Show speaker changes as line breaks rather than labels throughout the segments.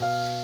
Thank you.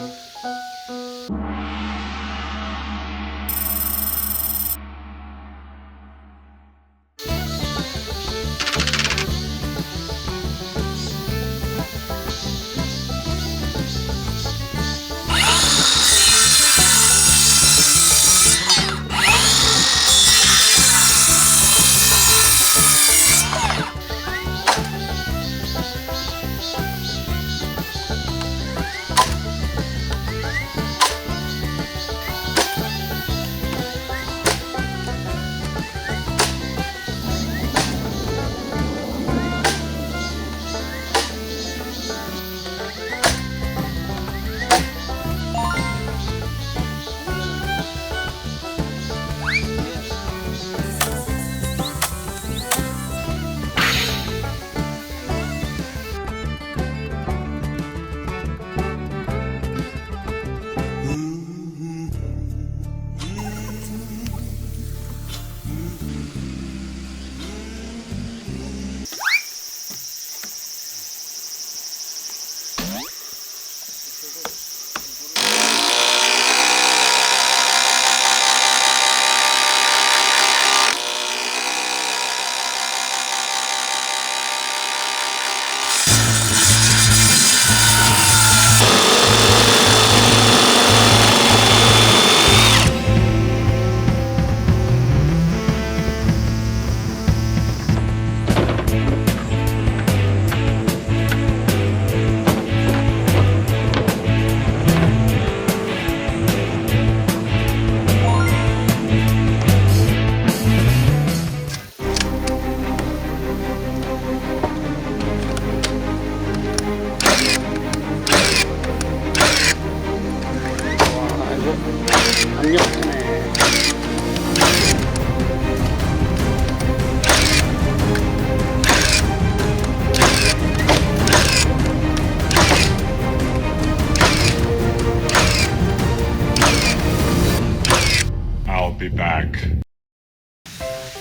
be back.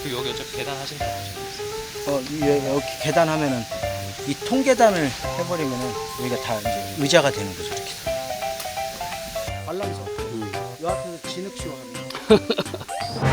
그 여기 어차피 계단 하신다고 어, 이- 예, 여기 계단 하면은 이 통계단을 해버리면은 여기가 다 이제 의자가 되는 거죠 이렇게. 관람석. 음. 요 앞에서 진흙 치워하면.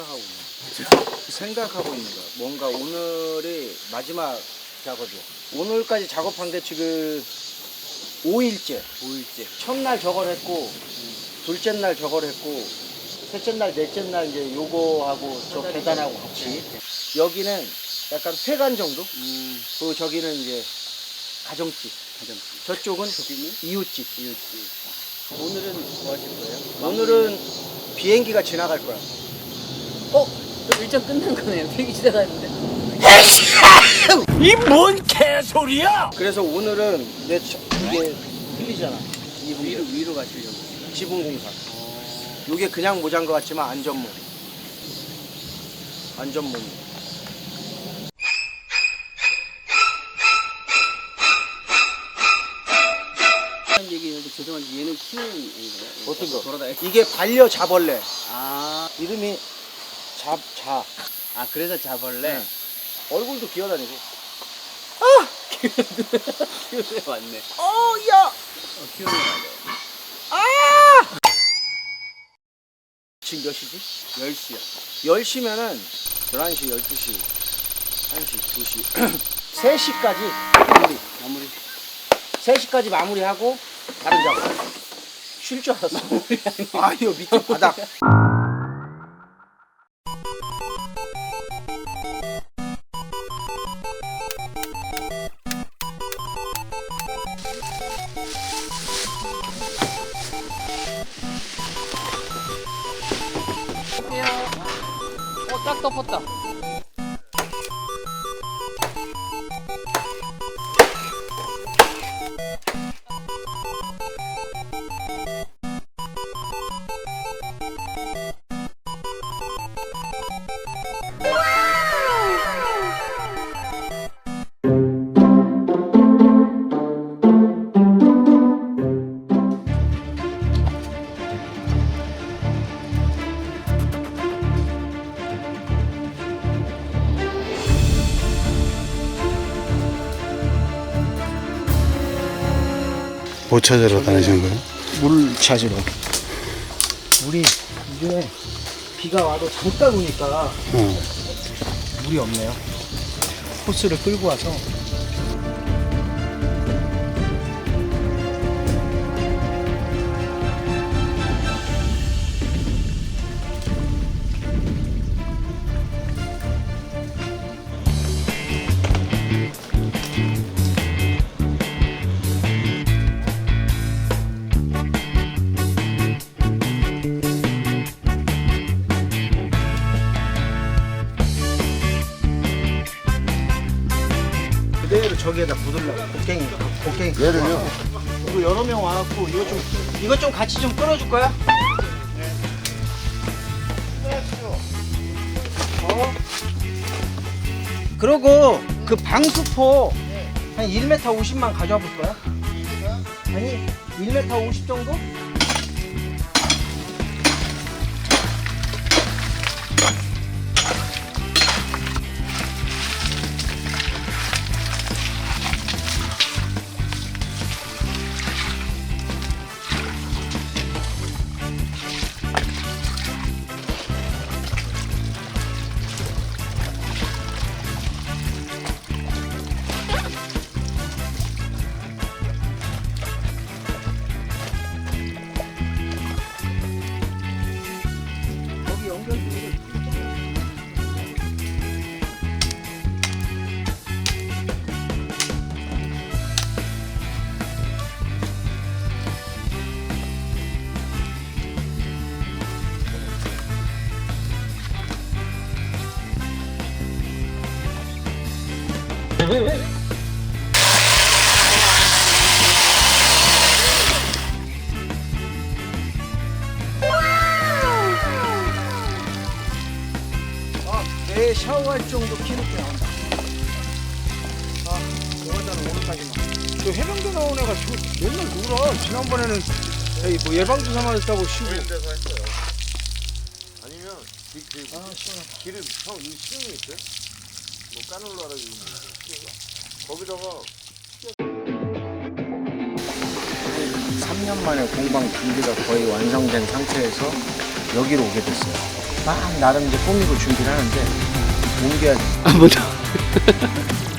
생각하고 있는 거야. 생각하고 있는 거야. 뭔가 오늘이 마지막 작업이야. 오늘까지 작업한 게 지금 5일째.
5일째
첫날 저걸 했고, 둘째 날 저걸 했고, 셋째 날, 넷째 날 이제 요거하고 저 계단하고 같이. 여기는 약간 회관 정도?
음
그리고 저기는 이제 가정집.
가장
저쪽은
저기는
이웃집.
이웃집 오늘은 뭐 하실 거예요?
오늘은 비행기가 지나갈 거야.
어? 또 일정 끝난 거네요 되게 지나갔는데
이 뭔 개소리야!
그래서 오늘은 내 저- 이게 틀리잖아. 이
위로 위로 가시려고
지붕 공사. 이게 그냥 모자인 것 같지만 안전모. 안전모.
하는 얘기 있는데 죄송한데 얘는 키우는 애인가요?
어떤 거?
돌아다니
이게 반려 자벌레.
아,
이름이 잡, 자.
아 그래서 자벌레
네. 얼굴도 기어다니고.
키우는 애 맞네
어, 야!
어, 애 맞아요
지금 몇 시지? 10시야. 10시면은 11시, 12시, 1시, 2시, 3시까지 마무리.
마무리
3시까지 마무리하고 다른 작업. 쉴 줄 알았어. 아, 이거 밑에 바닥.
어딱 덮었다
뭐 찾으러 다니시는 거예요?
물 찾으러. 물이 이게 비가 와도 잠깐 오니까
어.
물이 없네요. 호스를 끌고 와서 여기에다 묻으려고 곡괭이 곡괭이 예를요 이거 여러 명 와갖고 이거 좀 이거 좀 같이 좀 끌어줄 거야? 어? 그러고 그 방수포 한 1m 50만 가져와 볼 거야? 아니 1m 50 정도? 샤워할 정도 키높게 나온다. 아, 이거는 오늘까지만.
저 해병대 나온 애가 저 맨날 놀아. 지난번에는 에이, 뭐 예방주사 맞았다고 쉬고.
아니면 기, 그,
아, 시원하다.
기름 형 이거 시중에 있어요? 뭐 까놀라라 이거? 거기다가
3년 만에 공방 준비가 거의 완성된 상태에서 여기로 오게 됐어요. 막 나름 이제 꾸미고 준비를 하는데 돼.
아, 뭐다.